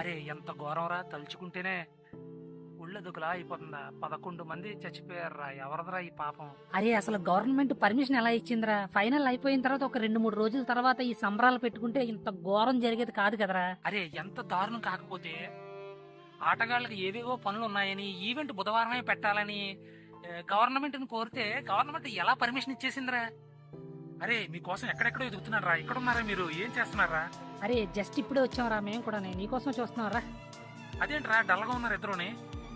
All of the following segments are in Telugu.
అరే ఎంత ఘోరంరా తలుచుకుంటేనే ఉళ్ళెదుకులా అయిపోతుందా? పదకొండు మంది చచ్చిపోయారురా ఎవరిదిరా ఈ పాపం? అరే అసలు గవర్నమెంట్ పర్మిషన్ ఎలా ఇచ్చిందిరా? ఫైనల్ అయిపోయిన తర్వాత ఒక రెండు మూడు రోజుల తర్వాత ఈ సంబరాలు పెట్టుకుంటే ఇంత ఘోరం జరిగేది కాదు కదరా. అరే ఎంత దారుణం కాకపోతే ఆటగాళ్ళకి ఏవేవో పనులు ఉన్నాయని ఈవెంట్ బుధవారమే పెట్టాలని గవర్నమెంట్ని కోరితే గవర్నమెంట్ ఎలా పర్మిషన్ ఇచ్చేసిందిరా? అరే మీకోసం ఎక్కడెక్కడో ఎదుగుతున్నారా ఇక్కడ ఉన్నారా మీరు? ఏం చేస్తున్నారా? అరే జస్ట్ ఇప్పుడే వచ్చాంరా మేము కూడా నీకోసం చూస్తున్నారా. అదేంట్రా డల్గా ఉన్నారు ఇద్దరుని?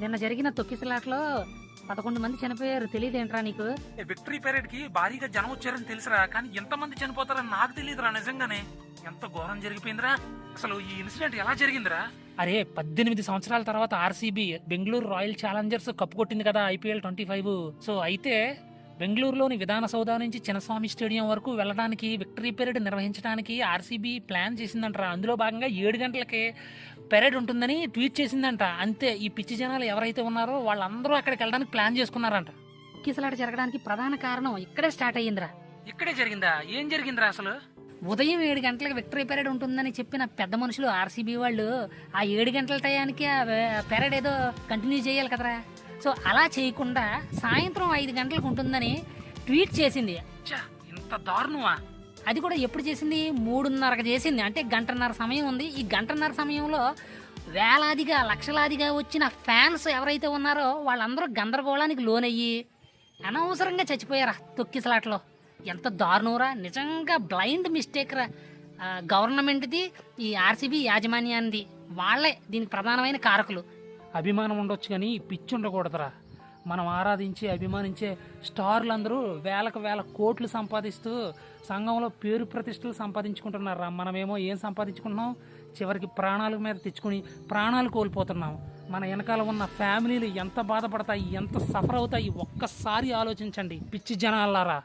నిన్న జరిగిన తొక్కిసలాట్లో పదకొండు మంది చనిపోయారు. తెలియదేంట్రా నీకు? విక్టరీ పీరియడ్కి భారీగా జనం వచ్చారని తెలుసురా. కానీ ఎంతమంది చనిపోతారని నాకు తెలియదురా నిజంగానే. ఎంత ఘోరం జరిగిపోయిందిరా. అసలు ఈ ఇన్సిడెంట్ ఎలా జరిగిందిరా? అరే పద్దెనిమిది సంవత్సరాల తర్వాత RCB Bengaluru royal challengers cup కొట్టింది కదా ఐపీఎల్ ట్వంటీ ఫైవ్. సో అయితే బెంగళూరులోని విధాన సౌధ నుంచి చిన్నస్వామి స్టేడియం వరకు వెళ్ళడానికి విక్టరీ పెరేడ్ నిర్వహించడానికి ఆర్సీబీ ప్లాన్ చేసిందంట అందులో భాగంగా ఏడు గంటలకి పెరేడ్ ఉంటుందని ట్వీట్ చేసిందంట. అంతే ఈ పిచ్చి జనాలు ఎవరైతే ఉన్నారో వాళ్ళందరూ అక్కడికి వెళ్ళడానికి ప్లాన్ చేసుకున్నారంట. తొక్కిసలాట జరగడానికి ప్రధాన కారణం ఇక్కడే స్టార్ట్ అయ్యిందిరా. ఇక్కడే జరిగిందా? ఏం జరిగిందిరా అసలు? ఉదయం ఏడు గంటలకు విక్టరీ పెరేడ్ ఉంటుందని చెప్పిన పెద్ద మనుషులు ఆర్సీబీ వాళ్ళు ఆ ఏడు గంటల టయానికి ఆ పెరేడ్ ఏదో కంటిన్యూ చేయాలి కదరా. సో అలా చేయకుండా సాయంత్రం ఐదు గంటలకు ఉంటుందని ట్వీట్ చేసింది. ఇంత దారుణమా? అది కూడా ఎప్పుడు చేసింది? మూడున్నరకు చేసింది. అంటే గంటన్నర సమయం ఉంది. ఈ గంటన్నర సమయంలో వేలాదిగా లక్షలాదిగా వచ్చిన ఫ్యాన్స్ ఎవరైతే ఉన్నారో వాళ్ళందరూ గందరగోళానికి లోనయ్యి అనవసరంగా చచ్చిపోయారా తొక్కిసలాట్లో. ఎంత దారుణంరా. నిజంగా బ్లైండ్ మిస్టేక్ రా గవర్నమెంట్ది ఈ ఆర్సీబీ యాజమాన్యాన్ని వాళ్ళే దీనికి ప్రధానమైన కారకులు. అభిమానం ఉండొచ్చు కానీ పిచ్చి ఉండకూడదురా. మనం ఆరాధించి అభిమానించే స్టార్లందరూ వేలకు వేల కోట్లు సంపాదిస్తూ సంఘంలో పేరు ప్రతిష్టలు సంపాదించుకుంటున్నారా మనమేమో ఏం సంపాదించుకుంటున్నాం? చివరికి ప్రాణాల మీద తెచ్చుకుని ప్రాణాలు కోల్పోతున్నాం. మన వెనకాల ఉన్న ఫ్యామిలీలు ఎంత బాధపడతాయి ఎంత సఫర్ అవుతాయి ఒక్కసారి ఆలోచించండి పిచ్చి జనాలారా